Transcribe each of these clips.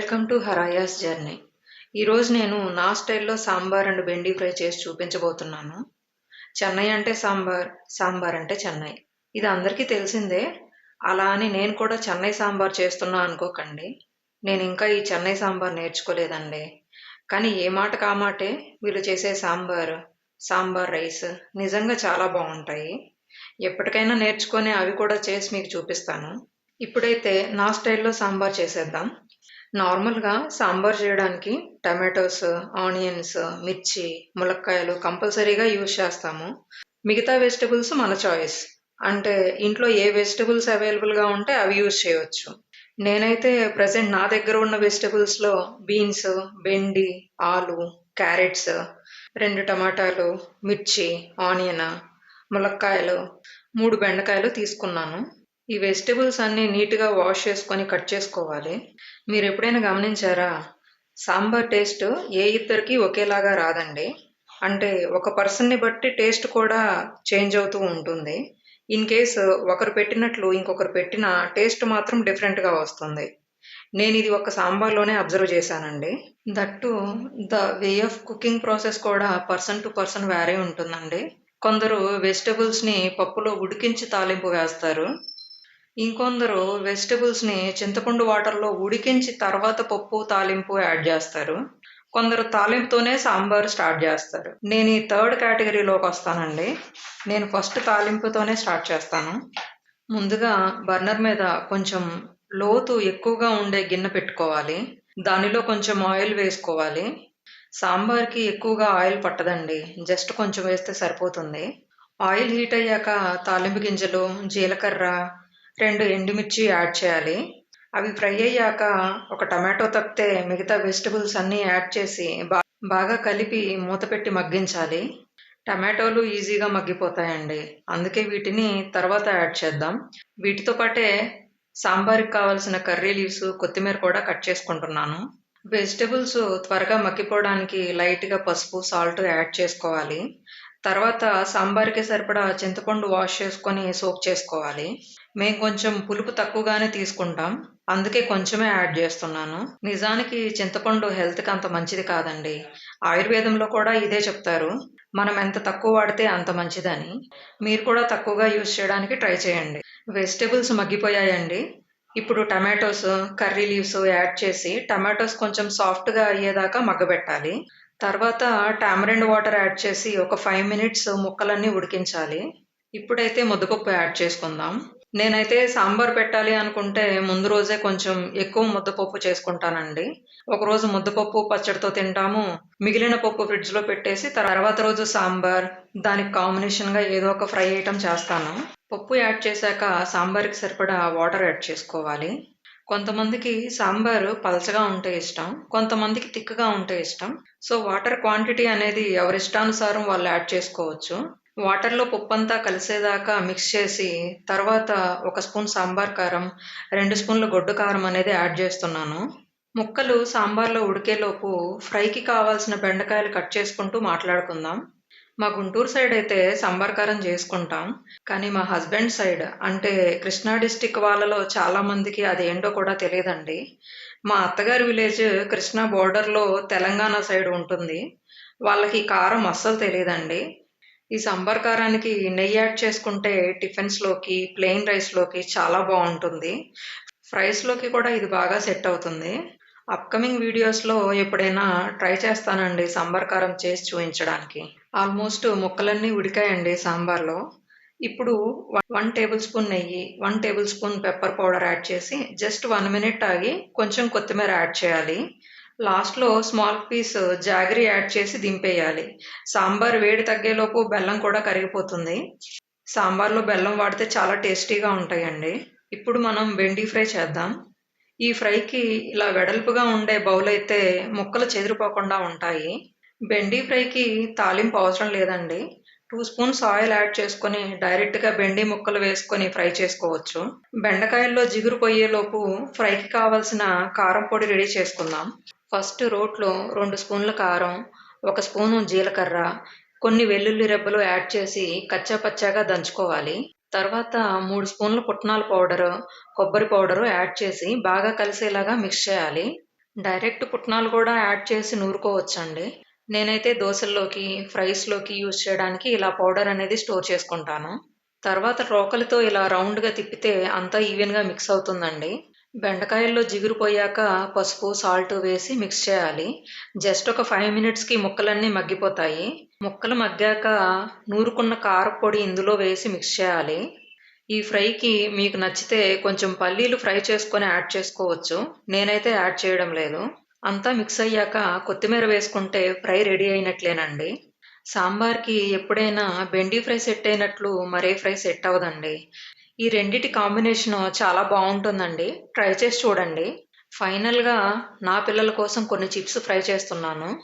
Welcome to హరాయాస్ journey. ఈరోజు నేను నా స్టైల్లో సాంబార్ అండ్ బెండి ఫ్రై చేసి చూపించబోతున్నాను. చెన్నై అంటే సాంబార్ సాంబార్ అంటే చెన్నై. ఇది అందరికీ తెలిసిందే. అలా అని నేను కూడా చెన్నై సాంబార్ చేస్తున్నా అనుకోకండి. నేను ఇంకా ఈ చెన్నై సాంబార్ నేర్చుకోలేదండి. కానీ ఏ మాట కామాటే వీళ్ళు చేసే సాంబార్ సాంబార్ రైస్ నిజంగా చాలా బాగుంటాయి. ఎప్పటికైనా నేర్చుకొని అవి కూడా చేసి మీకు చూపిస్తాను. ఇప్పుడైతే నా స్టైల్లో సాంబార్ చేసేద్దాం. నార్మల్గా సాంబార్ చేయడానికి టమాటోస్ ఆనియన్స్ మిర్చి ములక్కాయలు కంపల్సరీగా యూజ్ చేస్తాము. మిగతా వెజిటబుల్స్ మన చాయిస్. అంటే ఇంట్లో ఏ వెజిటబుల్స్ అవైలబుల్గా ఉంటే అవి యూజ్ చేయవచ్చు నేనైతే ప్రజెంట్ నా దగ్గర ఉన్న వెజిటబుల్స్లో బీన్స్ బెండి ఆలు క్యారెట్స్ రెండు టమాటాలు మిర్చి ఆనియన్ ములక్కాయలు మూడు బెండకాయలు తీసుకున్నాను. ఈ వెజిటబుల్స్ అన్నీ నీట్గా వాష్ చేసుకొని కట్ చేసుకోవాలి. మీరు ఎప్పుడైనా గమనించారా? సాంబార్ టేస్ట్ ఏ ఇద్దరికి ఒకేలాగా రాదండి. అంటే ఒక పర్సన్ని బట్టి టేస్ట్ కూడా చేంజ్ అవుతూ ఉంటుంది. ఇన్ కేస్ ఒకరు పెట్టినట్లు ఇంకొకరు పెట్టిన టేస్ట్ మాత్రం డిఫరెంట్గా వస్తుంది. నేను ఇది ఒక సాంబార్లోనే అబ్జర్వ్ చేశానండి. That the way of cooking process కూడా పర్సన్ టు పర్సన్ వేరే ఉంటుందండి. కొందరు వెజిటబుల్స్ని పప్పులో ఉడికించి తాలింపు వేస్తారు. ఇంకొందరు వెజిటబుల్స్ని చింతపండు వాటర్లో ఉడికించి తర్వాత పప్పు తాలింపు యాడ్ చేస్తారు. కొందరు తాలింపుతోనే సాంబార్ స్టార్ట్ చేస్తారు. నేను ఈ థర్డ్ కేటగిరీలోకి వస్తానండి. నేను ఫస్ట్ తాలింపుతోనే స్టార్ట్ చేస్తాను. ముందుగా బర్నర్ మీద కొంచెం లోతు ఎక్కువగా ఉండే గిన్నె పెట్టుకోవాలి. దానిలో కొంచెం ఆయిల్ వేసుకోవాలి. సాంబార్కి ఎక్కువగా ఆయిల్ పట్టదండి. జస్ట్ కొంచెం వేస్తే సరిపోతుంది. ఆయిల్ హీట్ అయ్యాక తాలింపు గింజలు జీలకర్ర రెండు ఎండుమిర్చి యాడ్ చేయాలి. అవి ఫ్రై అయ్యాక ఒక టమాటో తప్పితే మిగతా వెజిటబుల్స్ అన్నీ యాడ్ చేసి బాగా కలిపి మూత పెట్టి మగ్గించాలి. టమాటోలు ఈజీగా మగ్గిపోతాయండి. అందుకే వీటిని తర్వాత యాడ్ చేద్దాం. వీటితో పాటే సాంబార్కి కావాల్సిన కర్రీ లీవ్స్ కొత్తిమీర కూడా కట్ చేసుకుంటున్నాను. వెజిటబుల్స్ త్వరగా మగ్గిపోవడానికి లైట్గా పసుపు సాల్ట్ యాడ్ చేసుకోవాలి. తర్వాత సాంబార్కి సరిపడా చింతపండు వాష్ చేసుకొని సోక్ చేసుకోవాలి. మేము కొంచెం పులుపు తక్కువగానే తీసుకుంటాం. అందుకే కొంచెమే యాడ్ చేస్తున్నాను. నిజానికి చింతపండు హెల్త్కి అంత మంచిది కాదండి. ఆయుర్వేదంలో కూడా ఇదే చెప్తారు. మనం ఎంత తక్కువ వాడితే అంత మంచిదని. మీరు కూడా తక్కువగా యూజ్ చేయడానికి ట్రై చేయండి. వెజిటేబుల్స్ మగ్గిపోయాయండి. ఇప్పుడు టమాటోస్ కర్రీ లీవ్స్ యాడ్ చేసి టమాటోస్ కొంచెం సాఫ్ట్గా అయ్యేదాకా మగ్గబెట్టాలి. తర్వాత టామరెండ్ వాటర్ యాడ్ చేసి ఒక ఫైవ్ మినిట్స్ ముక్కలన్నీ ఉడికించాలి. ఇప్పుడైతే ముద్దపప్పు యాడ్ చేసుకుందాం. నేనైతే సాంబార్ పెట్టాలి అనుకుంటే ముందు రోజే కొంచెం ఎక్కువ ముద్దపప్పు చేసుకుంటానండి. ఒకరోజు ముద్దపప్పు పచ్చడితో తింటాము. మిగిలిన పప్పు ఫ్రిడ్జ్లో పెట్టేసి తర్వాత రోజు సాంబార్ దానికి కాంబినేషన్గా ఏదో ఒక ఫ్రై ఐటమ్ చేస్తాను. పప్పు యాడ్ చేశాక సాంబార్కి సరిపడా వాటర్ యాడ్ చేసుకోవాలి. కొంతమందికి సాంబారు పలచగా ఉంటే ఇష్టం కొంతమందికి తిక్కగా ఉంటే ఇష్టం. సో వాటర్ క్వాంటిటీ అనేది ఎవరిష్టానుసారం వాళ్ళు యాడ్ చేసుకోవచ్చు. వాటర్లో పప్పంతా కలిసేదాకా మిక్స్ చేసి తర్వాత ఒక స్పూన్ సాంబార్ కారం రెండు స్పూన్ల గొడ్డు కారం అనేది యాడ్ చేస్తున్నాను. ముక్కలు సాంబార్లో ఉడికేలోపు ఫ్రైకి కావాల్సిన బెండకాయలు కట్ చేసుకుంటూ మాట్లాడుకుందాం. మా గుంటూరు సైడ్ అయితే సాంబార్ కారం చేసుకుంటాం కానీ మా హస్బెండ్ సైడ్ అంటే కృష్ణా డిస్టిక్ వాళ్ళలో చాలా మందికి అది ఏంటో కూడా తెలియదండి. మా అత్తగారి విలేజ్ కృష్ణా బోర్డర్లో తెలంగాణ సైడ్ ఉంటుంది. వాళ్ళకి కారం అస్సలు తెలియదండి. ఈ సాంబార్ కారానికి నెయ్యి యాడ్ చేసుకుంటే టిఫిన్స్లోకి ప్లెయిన్ రైస్లోకి చాలా బాగుంటుంది. ఫ్రైస్లోకి కూడా ఇది బాగా సెట్ అవుతుంది. అప్కమింగ్ వీడియోస్లో ఎప్పుడైనా ట్రై చేస్తానండి సాంబార్ కారం చేసి చూపించడానికి. ఆల్మోస్ట్ ముక్కలన్నీ ఉడికాయండి సాంబార్లో. ఇప్పుడు వన్ టేబుల్ స్పూన్ నెయ్యి one table spoon pepper powder add చేసి జస్ట్ వన్ మినిట్ ఆగి కొంచెం కొత్తిమీర యాడ్ చేయాలి. లాస్ట్లో స్మాల్ పీస్ జాగరీ యాడ్ చేసి దింపేయాలి. సాంబార్ వేడి తగ్గేలోపు బెల్లం కూడా కరిగిపోతుంది. సాంబార్లో బెల్లం వాడితే చాలా టేస్టీగా ఉంటాయండి. ఇప్పుడు మనం బెండి ఫ్రై చేద్దాం. ఈ ఫ్రైకి ఇలా వెడల్పుగా ఉండే బౌల్ అయితే ముక్కలు చెదిరిపోకుండా ఉంటాయి. బెండి ఫ్రైకి తాలింపు అవసరం లేదండి. టూ స్పూన్స్ ఆయిల్ యాడ్ చేసుకొని డైరెక్ట్గా బెండి ముక్కలు వేసుకొని ఫ్రై చేసుకోవచ్చు. బెండకాయల్లో జిగురు పోయేలోపు ఫ్రైకి కావాల్సిన కారం పొడి రెడీ చేసుకుందాం. ఫస్ట్ రోట్లో రెండు స్పూన్ల కారం ఒక స్పూను జీలకర్ర కొన్ని వెల్లుల్లి రెబ్బలు యాడ్ చేసి కచ్చా పచ్చాగా దంచుకోవాలి. తర్వాత మూడు స్పూన్ల పుట్నాల పౌడరు కొబ్బరి పౌడరు యాడ్ చేసి బాగా కలిసేలాగా మిక్స్ చేయాలి. డైరెక్ట్ పుట్నాలు కూడా యాడ్ చేసి నూరుకోవచ్చండి. నేనైతే దోశల్లోకి ఫ్రైస్లోకి యూజ్ చేయడానికి ఇలా పౌడర్ అనేది స్టోర్ చేసుకుంటాను. తర్వాత రోకలితో ఇలా రౌండ్గా తిప్పితే అంతా ఈవెన్గా మిక్స్ అవుతుందండి. బెండకాయల్లో జిగురు పోయాక పసుపు సాల్ట్ వేసి మిక్స్ చేయాలి. జస్ట్ ఒక ఫైవ్ మినిట్స్కి ముక్కలన్నీ మగ్గిపోతాయి. ముక్కలు మగ్గాక నూరుకున్న కారపొడి ఇందులో వేసి మిక్స్ చేయాలి. ఈ ఫ్రైకి మీకు నచ్చితే కొంచెం పల్లీలు ఫ్రై చేసుకొని యాడ్ చేసుకోవచ్చు. నేనైతే యాడ్ చేయడం లేదు. అంతా మిక్స్ అయ్యాక కొత్తిమీర వేసుకుంటే ఫ్రై రెడీ అయినట్లేనండి. సాంబార్కి ఎప్పుడైనా బెండి ఫ్రై సెట్ అయినట్లు మరే ఫ్రై సెట్ అవ్వదండి. ఈ రెండిటి కాంబినేషన్ చాలా బాగుంటుందండి. ట్రై చేసి చూడండి. ఫైనల్గా నా పిల్లల కోసం కొన్ని చిప్స్ ఫ్రై చేస్తున్నాను.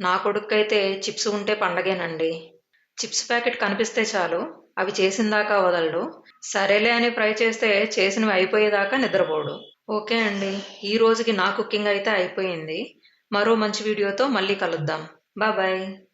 నా కొడుకైతే చిప్స్ ఉంటే పండగేనండి. చిప్స్ ప్యాకెట్ కనిపిస్తే చాలు. అవి చేసిన దాకా వదలడు. సరేలే అని ఫ్రై చేస్తే చేసినవి అయిపోయేదాకా నిద్రపోడు. ఓకే అండి. ఈ రోజుకి నా కుకింగ్ అయితే అయిపోయింది. మరో మంచి వీడియోతో మళ్ళీ కలుద్దాం. బాయ్.